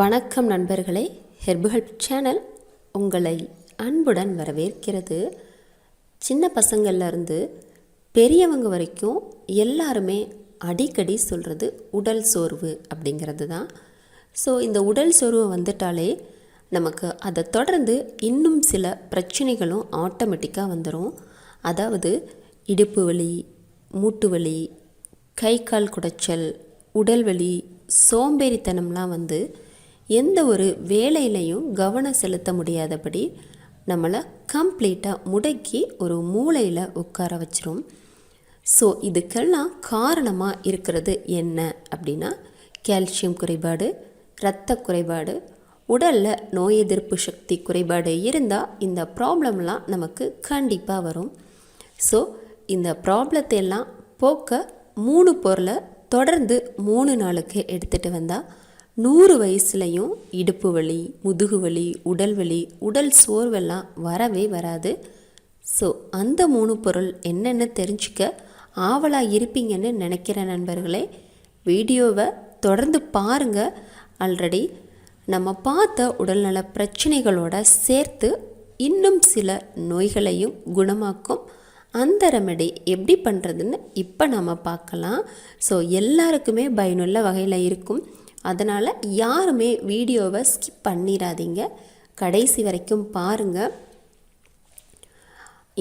வணக்கம் நண்பர்களே. ஹெர்புகள் சேனல் உங்களை அன்புடன் வரவேற்கிறது. சின்ன பசங்கள்லேருந்து பெரியவங்க வரைக்கும் எல்லாருமே அடிக்கடி சொல்கிறது உடல் சோர்வு அப்படிங்கிறது தான். ஸோ இந்த உடல் சோர்வு வந்துட்டாலே நமக்கு அதை தொடர்ந்து இன்னும் சில பிரச்சனைகளும் ஆட்டோமேட்டிக்காக வந்துடும் அதாவது இடுப்பு வலி மூட்டு வலி கை கால் குடைச்சல் உடல் வலி சோம்பேறித்தனம்லாம் வந்து எந்த ஒரு வேலையிலையும் கவனம் செலுத்த முடியாதபடி நம்மளை கம்ப்ளீட்டாக முடக்கி ஒரு மூளையில் உட்கார வச்சிரும். ஸோ இதுக்கெல்லாம் காரணமாக இருக்கிறது என்ன அப்படின்னா கால்சியம் குறைபாடு இரத்த குறைபாடு உடலில் நோய் எதிர்ப்பு சக்தி குறைபாடு இருந்தால் இந்த ப்ராப்ளம்லாம் நமக்கு கண்டிப்பாக வரும். ஸோ இந்த ப்ராப்ளத்தை எல்லாம் போக்க மூணு பொருளை தொடர்ந்து மூணு நாளுக்கு எடுத்துகிட்டு வந்தால் நூறு வயசுலையும் இடுப்பு வலி முதுகு வலி உடல் வலி உடல் சோர்வெல்லாம் வரவே வராது. ஸோ அந்த மூணு பொருள் என்னென்னு தெரிஞ்சுக்க ஆவலாக இருப்பீங்கன்னு நினைக்கிற நண்பர்களே வீடியோவை தொடர்ந்து பாருங்கள் ஆல்ரெடி நம்ம பார்த்த உடல்நல பிரச்சனைகளோட சேர்த்து இன்னும் சில நோய்களையும் குணமாக்கும். அந்த ரெமெடி எப்படி பண்ணுறதுன்னு இப்போ நம்ம பார்க்கலாம். ஸோ எல்லாருக்குமே பயனுள்ள வகையில் இருக்கும். அதனால் யாருமே வீடியோவை ஸ்கிப் பண்ணிடாதீங்க கடைசி வரைக்கும் பாருங்கள்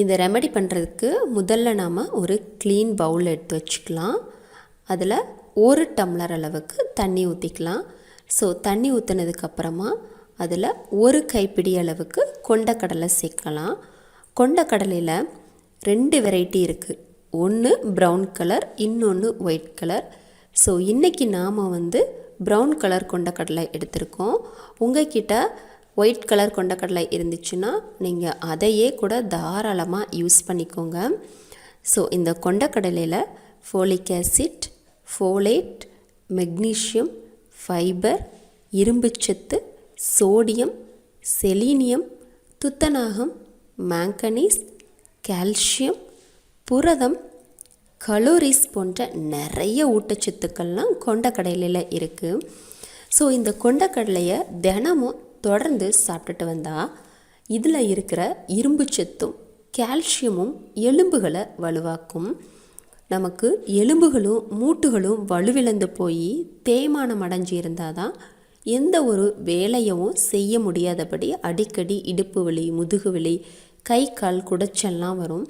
இதை ரெமடி பண்ணுறதுக்கு முதல்ல நாம் ஒரு க்ளீன் பவுல் எடுத்து வச்சுக்கலாம். அதில் ஒரு டம்ளர் அளவுக்கு தண்ணி ஊற்றிக்கலாம் ஸோ தண்ணி ஊற்றினதுக்கப்புறமா அதில் ஒரு கைப்பிடி அளவுக்கு கொண்டக்கடலை சேர்க்கலாம். கொண்டக்கடலையில் ரெண்டு வெரைட்டி இருக்குது ஒன்று ப்ரௌன் கலர் இன்னொன்று ஒயிட் கலர் ஸோ இன்றைக்கி நாம் வந்து ப்ரௌன் கலர் கொண்டக்கடலை எடுத்திருக்கோம். உங்ககிட்ட ஒயிட் கலர் கொண்டக்கடலை இருந்துச்சுன்னா நீங்கள் அதையே கூட தாராளமாக யூஸ் பண்ணிக்கோங்க. ஸோ இந்த கொண்டக்கடலையில் folic acid folate magnesium fibre இரும்புச்சத்து சோடியம் செலீனியம் துத்தநாகம் மேங்கனீஸ் கால்சியம் புரதம் கலோரிஸ் போன்ற நிறைய ஊட்டச்சத்துக்கள்லாம் கொண்டக்கடலையில் இருக்குது ஸோ இந்த கொண்டக்கடலையை தினமும் தொடர்ந்து சாப்பிட்டுட்டு வந்தால் இதில் இருக்கிற இரும்புச்சத்தும் கால்சியமும் எலும்புகளை வலுவாக்கும். நமக்கு எலும்புகளும் மூட்டுகளும் வலுவிழந்து போய் தேய்மானம் அடைஞ்சு இருந்தால் தான் எந்த ஒரு வேலையவும் செய்ய முடியாதபடி அடிக்கடி இடுப்பு வலி முதுகு வலி கை கால் குடைச்சல்லாம் வரும்.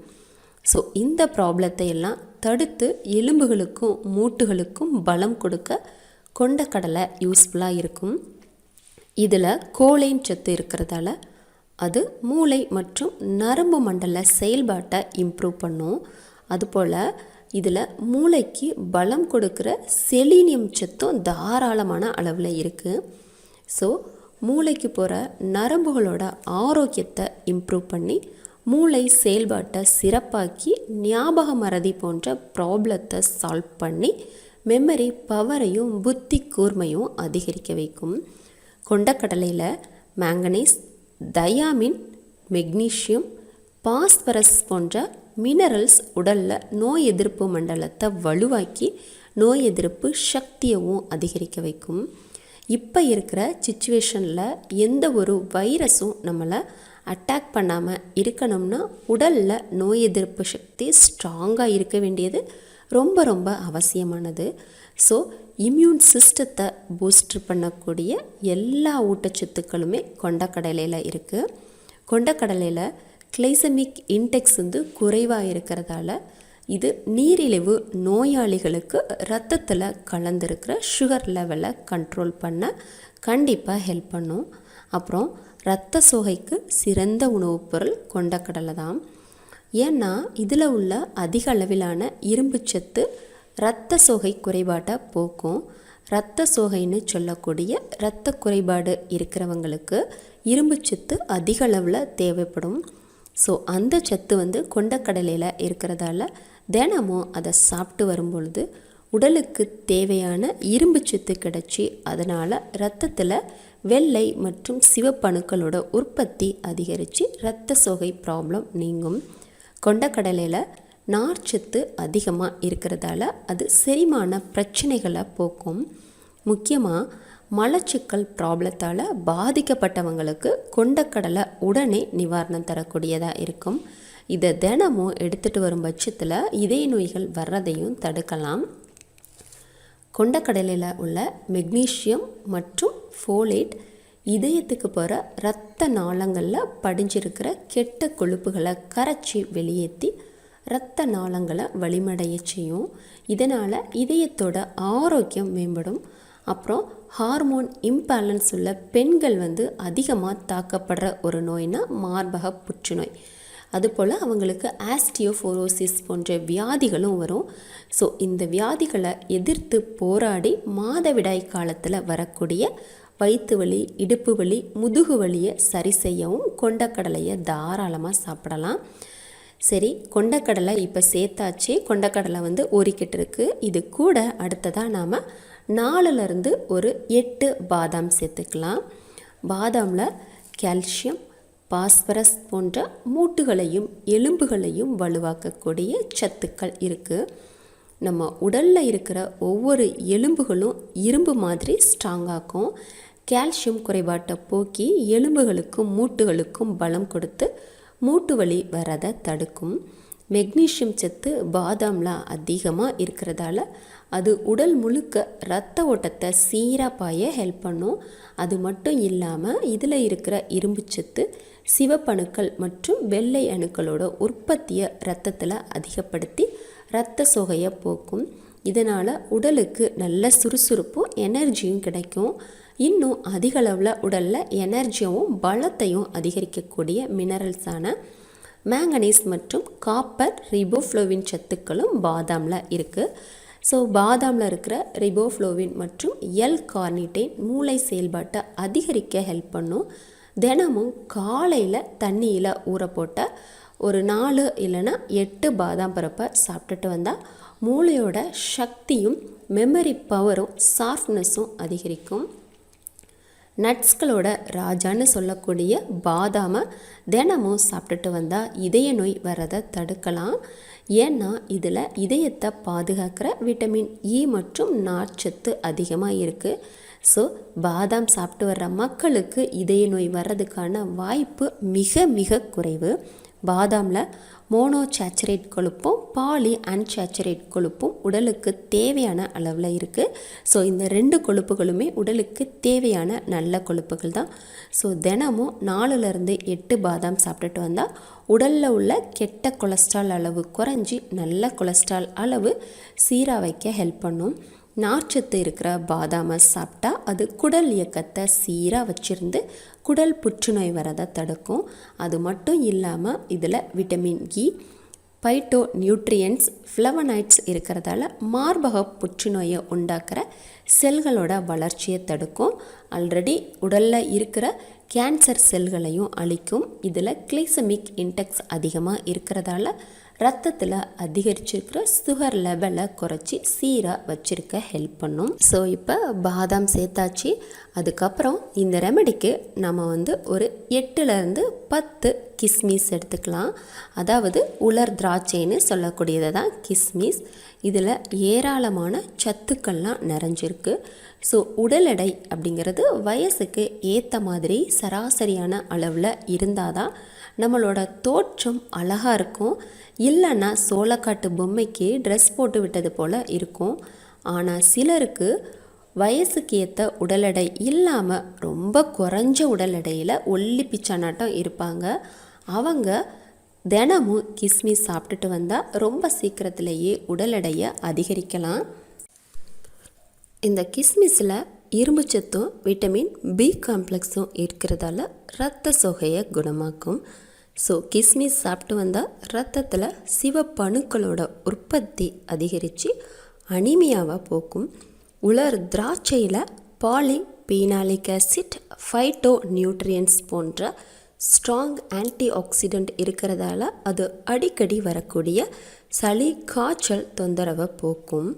ஸோ இந்த ப்ராப்ளத்தை எல்லாம் தடுத்து எலும்புகளுக்கும் மூட்டுகளுக்கும் பலம் கொடுக்க கொண்டக்கடலை யூஸ்ஃபுல்லாக இருக்கும். இதில் கோலைன் சத்து இருக்கிறதால அது மூளை மற்றும் நரம்பு மண்டல செயல்பாட்டை இம்ப்ரூவ் பண்ணும். அதுபோல் இதில் மூளைக்கு பலம் கொடுக்குற செலீனியம் சத்தும் தாராளமான அளவில் இருக்குது ஸோ மூளைக்கு போகிற நரம்புகளோட ஆரோக்கியத்தை இம்ப்ரூவ் பண்ணி மூளை செயல்பாட்டை சிறப்பாக்கி ஞாபக மறதி போன்ற ப்ராப்ளத்தை சால்வ் பண்ணி மெமரி பவரையும் புத்தி கூர்மையும் அதிகரிக்க வைக்கும். கொண்டக்கடலையில் மேங்கனீஸ் தயாமின் மெக்னீஷியம் பாஸ்பரஸ் போன்ற மினரல்ஸ் உடலில் நோய் எதிர்ப்பு மண்டலத்தை வலுவாக்கி நோய் எதிர்ப்பு சக்தியவும் அதிகரிக்க வைக்கும். இப்போ இருக்கிற சுச்சுவேஷனில் எந்த ஒரு வைரஸும் நம்மளை அட்டாக் பண்ணாமல் இருக்கணும்னா உடலில் நோய் எதிர்ப்பு சக்தி ஸ்ட்ராங்காக இருக்க வேண்டியது ரொம்ப ரொம்ப அவசியமானது. ஸோ இம்யூன் சிஸ்டத்தை பூஸ்ட் பண்ணக்கூடிய எல்லா ஊட்டச்சத்துக்களுமே கொண்டக்கடலையில் இருக்குது கொண்டக்கடலையில் கிளைசமிக் இன்டெக்ஸ் வந்து குறைவாக இருக்கிறதால இது நீரிழிவு நோயாளிகளுக்கு ரத்தத்தில் கலந்துருக்கிற சுகர் லெவலை கண்ட்ரோல் பண்ண கண்டிப்பாக ஹெல்ப் பண்ணும். அப்புறம் இரத்த சோகைக்கு சிறந்த உணவுப் பொருள் கொண்டக்கடலை தான். ஏன்னா இதில் உள்ள அதிக அளவிலான இரும்புச்சத்து இரத்த சோகை குறைபாட்டை போக்கும். இரத்த சோகைன்னு சொல்லக்கூடிய இரத்த குறைபாடு இருக்கிறவங்களுக்கு இரும்புச்சத்து அதிக அளவில் தேவைப்படும். ஸோ அந்த சத்து வந்து கொண்டக்கடலையில் இருக்கிறதால தினமும் அதை சாப்பிட்டு வரும்பொழுது உடலுக்கு தேவையான இரும்பு சத்து கிடச்சி அதனால் இரத்தத்தில் வெள்ளை மற்றும் சிவப்பணுக்களோட உற்பத்தி அதிகரித்து இரத்த சோகை ப்ராப்ளம் நீங்கும். கொண்டக்கடலையில் நார்ச்சத்து அதிகமாக இருக்கிறதால அது செரிமான பிரச்சனைகளை போக்கும். முக்கியமாக மலச்சிக்கல் ப்ராப்ளத்தால் பாதிக்கப்பட்டவங்களுக்கு கொண்டக்கடலை உடனே நிவாரணம் தரக்கூடியதாக இருக்கும். இதை தினமும் எடுத்துகிட்டு வரும் பட்சத்தில் இதய நோய்கள் வர்றதையும் தடுக்கலாம். கொண்டக்கடலையில் உள்ள மெக்னீஷியம் மற்றும் ஃபோலேட் இதயத்துக்கு போகிற இரத்த நாளங்களில் படிஞ்சிருக்கிற கெட்ட கொழுப்புகளை கரைச்சி வெளியேற்றி இரத்த நாளங்களை வலிமடைய செய்யும். இதனால் இதயத்தோட ஆரோக்கியம் மேம்படும். அப்புறம் ஹார்மோன் இம்பேலன்ஸ் உள்ள பெண்கள் வந்து அதிகமாக தாக்கப்படுற ஒரு நோய்னா மார்பக புற்றுநோய். அதுபோல் அவங்களுக்கு ஆஸ்டியோஃபோரோசிஸ் போன்ற வியாதிகளும் வரும். ஸோ இந்த வியாதிகளை எதிர்த்து போராடி மாதவிடாய் காலத்தில் வரக்கூடிய வயிற்று வலி இடுப்பு வலி முதுகு வலியை சரி செய்யவும் கொண்டக்கடலையை தாராளமாக சாப்பிடலாம். சரி கொண்டக்கடலை இப்போ சேர்த்தாச்சு. கொண்டக்கடலை வந்து ஊறிக்கிட்டு இருக்குது இது கூட அடுத்ததாக நாம் நாலுலேருந்து ஒரு எட்டு பாதாம் சேர்த்துக்கலாம். பாதாமில் கால்சியம் பாஸ்பரஸ் போன்ற மூட்டுகளையும் எலும்புகளையும் வலுவாக்கக்கூடிய சத்துக்கள் இருக்குது நம்ம உடலில் இருக்கிற ஒவ்வொரு எலும்புகளும் இரும்பு மாதிரி ஸ்ட்ராங்காக்கும் கால்சியம் குறைபாட்டை போக்கி எலும்புகளுக்கும் மூட்டுகளுக்கும் பலம் கொடுத்து மூட்டு வலி வரதை தடுக்கும். மெக்னீஷியம் சத்து பாதாம்லாம் அதிகமாக இருக்கிறதால அது உடல் முழுக்க இரத்த ஓட்டத்தை சீராக பாய ஹெல்ப் பண்ணும். அது மட்டும் இல்லாமல் இதில் இருக்கிற இரும்பு சத்து சிவப்பணுக்கள் மற்றும் வெள்ளை அணுக்களோட உற்பத்தியை இரத்தத்தில் அதிகப்படுத்தி இரத்த சுகையை போக்கும். இதனால் உடலுக்கு நல்ல சுறுசுறுப்பும் எனர்ஜியும் கிடைக்கும். இன்னும் அதிகளவில் உடலில் எனர்ஜியும் பலத்தையும் அதிகரிக்கக்கூடிய மினரல்ஸான மேங்கனீஸ் மற்றும் காப்பர் ரிபோஃப்ளோவின் சத்துக்களும் பாதாமில் இருக்குது ஸோ பாதாமில் இருக்கிற ரிபோஃப்ளோவின் மற்றும் எல் கார்னிட்டைன் மூளை செயல்பாட்டை அதிகரிக்க ஹெல்ப் பண்ணும். தினமும் காலையில் தண்ணியில் ஊற போட்ட ஒரு நாலு இல்லைன்னா எட்டு பாதாம் பருப்பை சாப்பிட்டுட்டு வந்தால் மூளையோட சக்தியும் மெமரி பவரும் சாஃப்ட்னஸும் அதிகரிக்கும். நட்ஸ்களோட ராஜான்னு சொல்லக்கூடிய பாதாமை தினமும் சாப்பிட்டுட்டு வந்தால் இதய நோய் வரதை தடுக்கலாம். ஏன்னா இதில் இதயத்தை பாதுகாக்கிற விட்டமின் இ மற்றும் நார்ச்சத்து அதிகமாக இருக்குது ஸோ பாதாம் சாப்பிட்டு வர்ற மக்களுக்கு இதய நோய் வர்றதுக்கான வாய்ப்பு மிக மிக குறைவு. பாதாமில் மோனோ சேச்சுரேட் கொழுப்பும் பாலி அன்சேச்சுரேட் கொழுப்பும் உடலுக்கு தேவையான அளவில் இருக்குது ஸோ இந்த ரெண்டு கொழுப்புகளுமே உடலுக்கு தேவையான நல்ல கொழுப்புகள் தான். ஸோ தினமும் நாலுலேருந்து எட்டு பாதாம் சாப்பிட்டுட்டு வந்தால் உடலில் உள்ள கெட்ட கொலஸ்ட்ரால் அளவு குறைஞ்சி நல்ல கொலஸ்ட்ரால் அளவு சீராக வைக்க ஹெல்ப் பண்ணும். நார்ச்சத்து இருக்கிற பாதாமை சாப்பிட்டா அது குடல் இயக்கத்தை சீராக வச்சுருந்து குடல் புற்றுநோய் வரதை தடுக்கும். அது மட்டும் இல்லாமல் இதில் vitamin E phytonutrients flavonoids இருக்கிறதால மார்பக புற்றுநோயை உண்டாக்குற செல்களோட வளர்ச்சியை தடுக்கும். ஆல்ரெடி உடலில் இருக்கிற கேன்சர் செல்களையும் அழிக்கும். இதில் கிளைசமிக் இன்டெக்ஸ் அதிகமாக இருக்கிறதால ரத்தத்தில் அதிகரிச்சிருக்கிற சுகர் லெவலை குறைச்சி சீராக வச்சுருக்க ஹெல்ப் பண்ணும். ஸோ இப்போ பாதாம் சேர்த்தாச்சு. அதுக்கப்புறம் இந்த ரெமெடிக்கு நம்ம வந்து ஒரு எட்டுலேருந்து பத்து கிஸ்மிஸ் எடுத்துக்கலாம். அதாவது உலர் திராட்சைன்னு சொல்லக்கூடியதை தான் கிஸ்மிஸ். இதில் ஏராளமான சத்துக்கள்லாம் நிறைஞ்சிருக்கு. ஸோ உடல் எடை அப்படிங்கிறது வயசுக்கு ஏற்ற மாதிரி சராசரியான அளவில் இருந்தால் தான் நம்மளோட தோற்றம் அழகாக இருக்கும். இல்லைன்னா சோளக்காட்டு பொம்மைக்கு ட்ரெஸ் போட்டு விட்டது போல் இருக்கும். ஆனால் சிலருக்கு வயசுக்கு ஏற்ற உடல் எடை இல்லாமல் ரொம்ப குறைஞ்ச உடல் எடையில் ஒல்லி பிச்சானாட்டம் இருப்பாங்க. அவங்க தினமும் கிஸ்மிஸ் சாப்பிட்டுட்டு வந்தால் ரொம்ப சீக்கிரத்திலேயே உடல் எடையை அதிகரிக்கலாம். இந்த கிஸ்மிஸில் இரும்புச்சத்தும் விட்டமின் பி காம்ப்ளெக்ஸும் இருக்கிறதால இரத்த சோகையை குணமாக்கும். ஸோ கிஸ்மிஸ் சாப்பிட்டு வந்தால் ரத்தத்தில் சிவப்பணுக்களோட உற்பத்தி அதிகரித்து அனிமியாவை போக்கும். உலர் திராட்சையில் polyphenolic acid phytonutrients போன்ற ஸ்ட்ராங் ஆன்டி ஆக்சிடெண்ட் இருக்கிறதால அது அடிக்கடி வரக்கூடிய சளி காய்ச்சல் தொந்தரவை போக்கும்.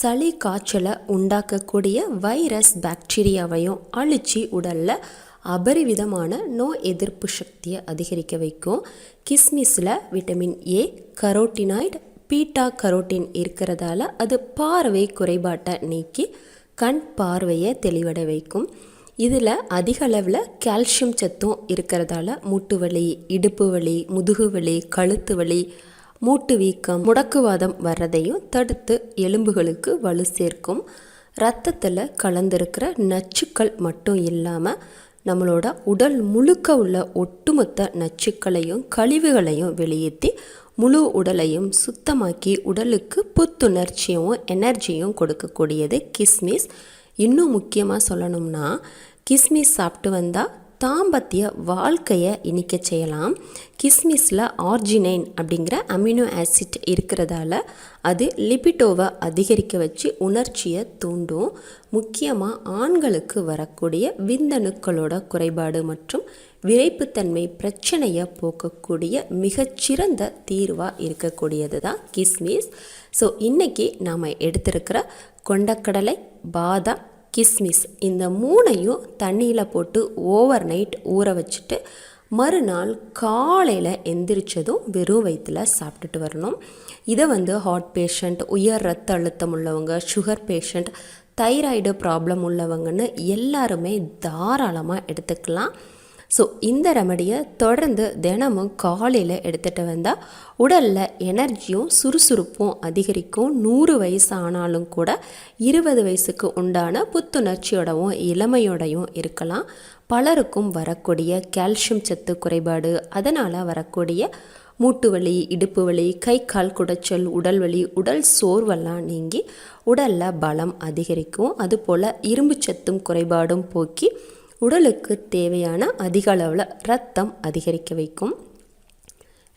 சளி காய்ச்சலை உண்டாக்கக்கூடிய வைரஸ் பாக்டீரியாவையும் அழிச்சு உடலில் அபரிவிதமான நோய் எதிர்ப்பு சக்தியை அதிகரிக்க வைக்கும். கிஸ்மிஸில் vitamin A carotenoid beta carotene இருக்கிறதால அது பார்வை குறைபாட்டை நீக்கி கண் பார்வையை தெளிவடை வைக்கும். இதில் அதிக அளவில் கால்சியம் சத்தும் இருக்கிறதால மூட்டு வலி இடுப்பு வலி முதுகு வலி கழுத்து வலி மூட்டு வீக்கம் முடக்குவாதம் வர்றதையும் தடுத்து எலும்புகளுக்கு வலு சேர்க்கும். ரத்தத்தில் கலந்திருக்கிற நச்சுக்கள் மட்டும் இல்லாமல் நம்மளோட உடல் முழுக்க உள்ள ஒட்டுமொத்த நச்சுக்களையும் கழிவுகளையும் வெளியேற்றி முழு உடலையும் சுத்தமாக்கி உடலுக்கு புத்துணர்ச்சியும் எனர்ஜியும் கொடுக்கக்கூடியது கிஸ்மிஸ். இன்னும் முக்கியமாக சொல்லணும்னா கிஸ்மிஸ் சாப்பிட்டு வந்தால் தாம்பத்திய வாழ்க்கையை இனிக்க செய்யலாம். கிஸ்மிஸில் ஆர்ஜினைன் அப்படிங்கிற அமினோ ஆசிட் இருக்கிறதால அது லிபிட்டோவை அதிகரிக்க வச்சு உணர்ச்சியை தூண்டும். முக்கியமாக ஆண்களுக்கு வரக்கூடிய விந்தணுக்களோட குறைபாடு மற்றும் விரைப்புத்தன்மை பிரச்சனையை போக்கக்கூடிய மிகச்சிறந்த தீர்வாக இருக்கக்கூடியது தான் கிஸ்மிஸ். ஸோ இன்றைக்கி நாம் எடுத்திருக்கிற கொண்டக்கடலை பாதாம் கிஸ்மிஸ். இந்த மூணையும் தண்ணியில் போட்டு ஓவர் நைட் ஊற வச்சுட்டு மறுநாள் காலையில் எந்திரிச்சதும் வெறும் வயிற்றில் சாப்பிட்டுட்டு வரணும். இதை வந்து ஹார்ட் பேஷண்ட் உயர் ரத்த அழுத்தம் உள்ளவங்க சுகர் பேஷண்ட் தைராய்டு ப்ராப்ளம் உள்ளவங்கன்னு எல்லாருமே தாராளமாக எடுத்துக்கலாம். ஸோ இந்த ரெமடியை தொடர்ந்து தினமும் காலையில் எடுத்துகிட்டு வந்தால் உடலில் எனர்ஜியும் சுறுசுறுப்பும் அதிகரிக்கும். நூறு வயசு ஆனாலும் கூட இருபது வயசுக்கு உண்டான புத்துணர்ச்சியோடவும் இளமையோடையும் இருக்கலாம். பலருக்கும் வரக்கூடிய கால்சியம் சத்து குறைபாடு அதனால் வரக்கூடிய மூட்டு வலி இடுப்பு வலி கை கால் குடைச்சல் உடல் வலி உடல் சோர்வெல்லாம் நீங்கி உடலில் பலம் அதிகரிக்கும். அதுபோல் இரும்பு சத்தும் குறைபாடும் போக்கி உடலுக்கு தேவையான அதிக அளவில் ரத்தம் அதிகரிக்க வைக்கும்.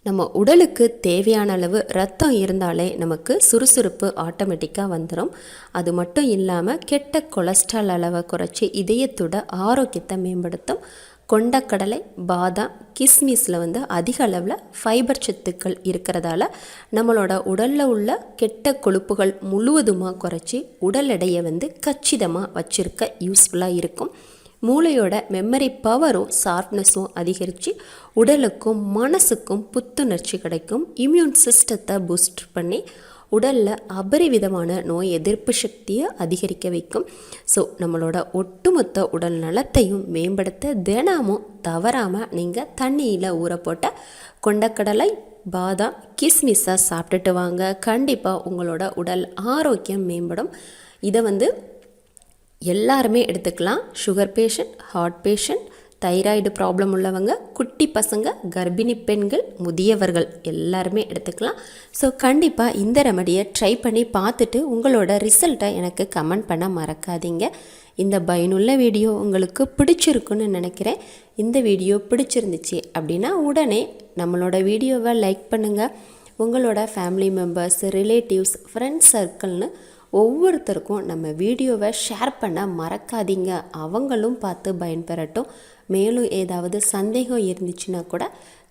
நம்ம உடலுக்கு தேவையான அளவு ரத்தம் இருந்தாலே நமக்கு சுறுசுறுப்பு ஆட்டோமேட்டிக்காக வந்துடும் அது மட்டும் இல்லாமல் கெட்ட கொலஸ்ட்ரால் அளவை குறைச்சி இதயத்தோட ஆரோக்கியத்தை மேம்படுத்தும். கொண்டக்கடலை பாதாம் கிஸ்மிஸில் வந்து அதிக அளவில் ஃபைபர் சத்துக்கள் இருக்கிறதால நம்மளோட உடலில் உள்ள கெட்ட கொழுப்புகள் முழுவதுமாக குறைச்சி உடல் எடையை வந்து கச்சிதமாக வச்சுருக்க யூஸ்ஃபுல்லாக இருக்கும். மூளையோட மெமரி பவரும் ஷார்ப்னஸும் அதிகரித்து உடலுக்கும் மனசுக்கும் புத்துணர்ச்சி கிடைக்கும். இம்யூன் சிஸ்டத்தை பூஸ்ட் பண்ணி உடலில் அபரிவிதமான நோய் எதிர்ப்பு சக்தியை அதிகரிக்க வைக்கும். ஸோ நம்மளோட ஒட்டுமொத்த உடல் நலத்தையும் மேம்படுத்த தினமும் தவறாமல் நீங்கள் தண்ணியில் ஊற போட்ட கொண்டக்கடலை பாதாம் கிஸ்மிஸாக சாப்பிட்டுட்டு வாங்க. கண்டிப்பாக உங்களோட உடல் ஆரோக்கியம் மேம்படும். இதை வந்து எல்லாருமே எடுத்துக்கலாம். Sugar patient heart patient thyroid problem உள்ளவங்க குட்டி பசங்க கர்ப்பிணி பெண்கள் முதியவர்கள் எல்லாருமே எடுத்துக்கலாம். ஸோ கண்டிப்பாக இந்த ரெமடியை ட்ரை பண்ணி பார்த்துட்டு உங்களோட ரிசல்ட்டை எனக்கு கமெண்ட் பண்ண மறக்காதீங்க. இந்த பயனுள்ள வீடியோ உங்களுக்கு பிடிச்சிருக்குன்னு நினைக்கிறேன். இந்த வீடியோ பிடிச்சிருந்துச்சு அப்படின்னா உடனே நம்மளோட வீடியோவை லைக் பண்ணுங்கள் உங்களோட ஃபேமிலி மெம்பர்ஸ் ரிலேட்டிவ்ஸ் ஃப்ரெண்ட்ஸ் சர்க்கிள்னு ஒவ்வொருத்தருக்கும் நம்ம வீடியோவை ஷேர் பண்ண மறக்காதீங்க. அவங்களும் பார்த்து பயன்பெறட்டும். மேலும் ஏதாவது சந்தேகம் இருந்துச்சுன்னா கூட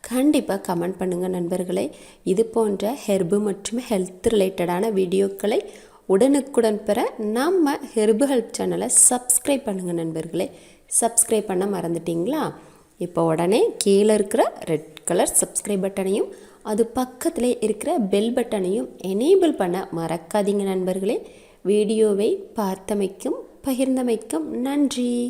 கண்டிப்பாக கமெண்ட் பண்ணுங்கள் நண்பர்களே. இது போன்ற ஹெர்பு மற்றும் ஹெல்த் ரிலேட்டடான வீடியோக்களை உடனுக்குடன் பெற நம்ம ஹெர்பு ஹெல்ப் சேனலை சப்ஸ்கிரைப் பண்ணுங்கள் நண்பர்களே. சப்ஸ்கிரைப் பண்ண மறந்துட்டிங்களா? இப்போ உடனே கீழே இருக்கிற ரெட் கலர் சப்ஸ்கிரைப் பட்டனையும் அது பக்கத்தில் இருக்கிற பெல் பட்டனையும் எனேபிள் பண்ண மறக்காதீங்க நண்பர்களே. வீடியோவை பார்த்தமைக்கும் பகிர்ந்தமைக்கும் நன்றி.